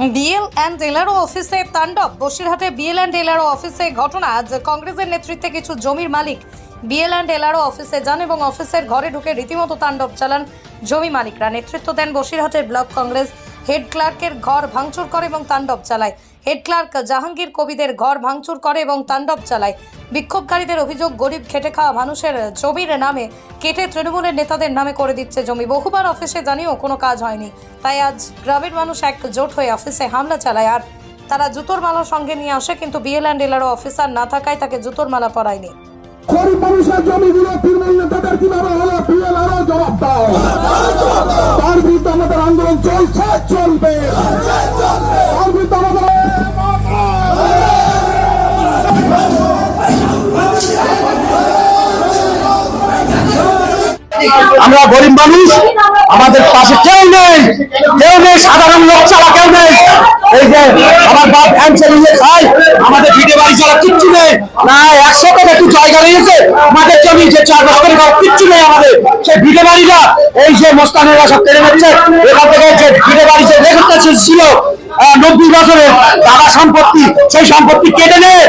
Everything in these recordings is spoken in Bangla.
বিএল অ্যান্ড এলআরও অফিসে তাণ্ডব। বসিরহাটে বিএল অ্যান্ড এলআরও অফিসে ঘটনা। আজ কংগ্রেসের নেতৃত্বে কিছু জমির মালিক বিএল অ্যান্ড এলআরও অফিসে যান এবং অফিসের ঘরে ঢুকে রীতিমতো তাণ্ডব চালান জমি মালিকরা। নেতৃত্ব দেন বসিরহাটের ব্লক কংগ্রেস হেড ক্লার্কের ঘর ভাঙচুর করে এবং তাণ্ডব চালায়। হেড ক্লার্ক জাহাঙ্গীর কবিদের ঘর ভাঙচুর করে এবং তাণ্ডব চালায়। বিক্ষোভকারীদের অভিযোগ, গরিব খেটে খাওয়া মানুষের জমির নামে কেটে তৃণমূলের নেতাদের নামে করে দিচ্ছে জমি। বহুবার অফিসে জানিয়েও কোনো কাজ হয়নি। তাই আজ গ্রামের মানুষ এক জোট হয়ে অফিসে হামলা চালায় আর তারা জুতোর মালা সঙ্গে নিয়ে আসে, কিন্তু বিএল অ্যান্ড এলারও অফিসার না থাকায় তাকে জুতোর মালা পরায়নি। জমিগুলো তৃণমূল নেতাদের কীভাবে হলো? জবাব দাও। তার আমরা গরিব মানুষ, আমাদের পাশে কেউ নেই কেউ নেই, সাধারণ লোক ছাড়া কেউ নেই। এই যে আমার বাপ ভ্যান চালিয়ে খায়, আমাদের ভিটে বাড়ি ছাড়া কিচ্ছু নেই। না, একশো টাকা একটু জায়গা রয়েছে আমাদের জমি যে চার ঘর কিচ্ছু নেই আমাদের। সেই ভিটে বাড়িটা, এই যে মোস্তানেরা সব কেড়ে নিচ্ছে, এখান থেকে যে ভিটে বাড়ি যে রেকর্ডটা ছিল নব্বই বছরে দাদা সম্পত্তি, সেই সম্পত্তি কেটে নেয়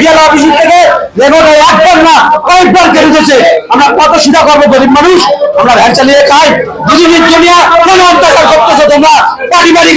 বিয়াল অফিস থেকে রেকর্ডে একবার না, কয়েকবার কেটে দিয়েছে। আমরা কত সিধা করব, গরিব মানুষ? আমরা ভ্যান চালিয়ে খাই। দুদিনের দুনিয়া কেন অত্যাচার করতেছো পারিবারিক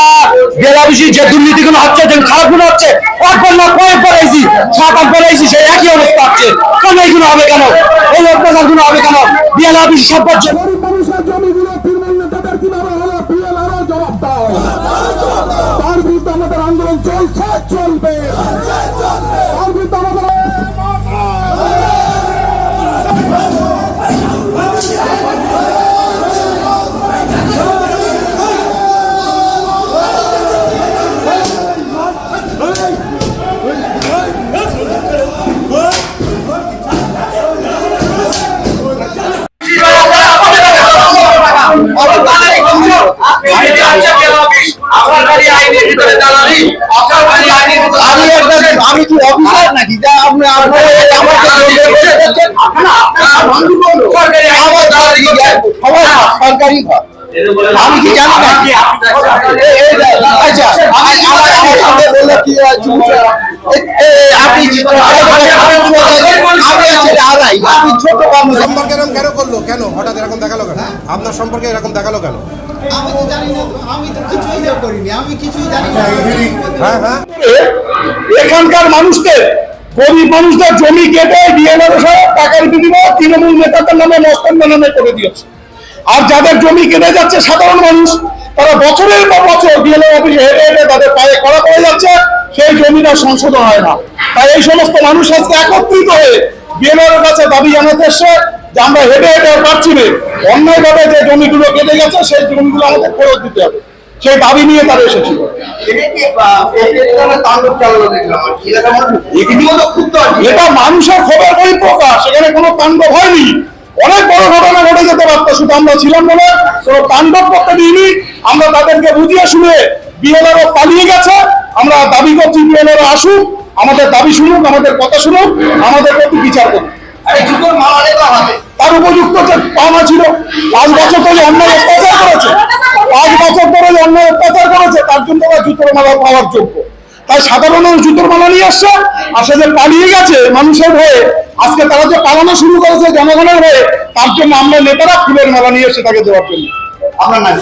বেলাবিসি যে দুর্নীতিগুলো হচ্ছে, যে খারাপগুলো হচ্ছে অল্পের না কয়েক পড়াইছি সাত আট পড়াইছি সেই একই অবস্থা হচ্ছে। কেন এইগুলো হবে কেন? এই অত্যাচারগুলো হবে কেন? বেলাবিসি সম্পদ তার আমাদের আন্দোলন চলছে, চলবে। আমি একজন আমি কি অফিসার নাকি যা আপনি সরকারি ঘর আমি কি জানি না আচ্ছা আমি আমার আমার সাথে বললে কি হয়, চুপ করে। এ- এ- আপনি আমি আছি আড়াই আমি ছোট সম্পর্কে এরকম কেন করল কেন হঠাৎ এরকম দেখাল কেন আপনার সম্পর্কে এরকম দেখাল কেন আমি তো জানি না আমি তো কিছুই করিনি আমি কিছুই জানি না হ্যাঁ হ্যাঁ এখানকার মানুষদের গরিব মানুষদের জমি কেটে টাকার বিনিময়ে তৃণমূল নেতাদের নামে মস্তান বানানো করে দিয়েছে আর যাদের জমি কেটে যাচ্ছে সাধারণ মানুষ তারা বছরের পর বছর বিএলআর অফিসে হেঁটে হেঁটে তাদের পায়ে করা পড়ে যাচ্ছে সেই জমিটা সংশোধন হয় না। তাই এই সমস্ত মানুষ আজকে একত্রিত হয়ে বিএলআর কাছে দাবি জানাতে এসছে যে আমরা হেঁটে হেঁটে পারছি না। অন্যায়ভাবে যে জমিগুলো কেটে গেছে সেই জমিগুলো আমাদের ফেরত দিতে হবে। সেই দাবি নিয়ে তারা এসেছিল। এটা মানুষের খবর পরিপ্রকাশ সেখানে কোনো তাণ্ডব হয়নি। অনেক বড় ঘটনা ঘটে যেতে পারতো শুধু আমরা ছিলাম বলে কোনো তাণ্ডব করতে দিইনি। আমরা তাদেরকে বুঝিয়ে শুনে বিএলআরও পালিয়ে গেছে। আমরা দাবি করছি বিএলআরও আসুক আমাদের দাবি শুনুক আমাদের কথা শুনুক আমাদের প্রতি বিচার করুক। তার উপযুক্ত যে পাওনা ছিল পাঁচ বছর ধরে অন্যায় অত্যাচার করেছে। পাঁচ বছর ধরে অন্যায় অত্যাচার করেছে তার জন্য তারা জুতোর মালা পাওয়ার যোগ্য। তাই সাধারণ জুতোর মালা নিয়ে আসছে আর সে যে পালিয়ে গেছে মানুষের হয়ে। আজকে তারা যে পালানো শুরু করেছে জনগণের হয়ে, তার জন্য আমরা নেতারা ফুলের মালা নিয়ে এসে তাকে দেওয়ার জন্য। আমরা নাম?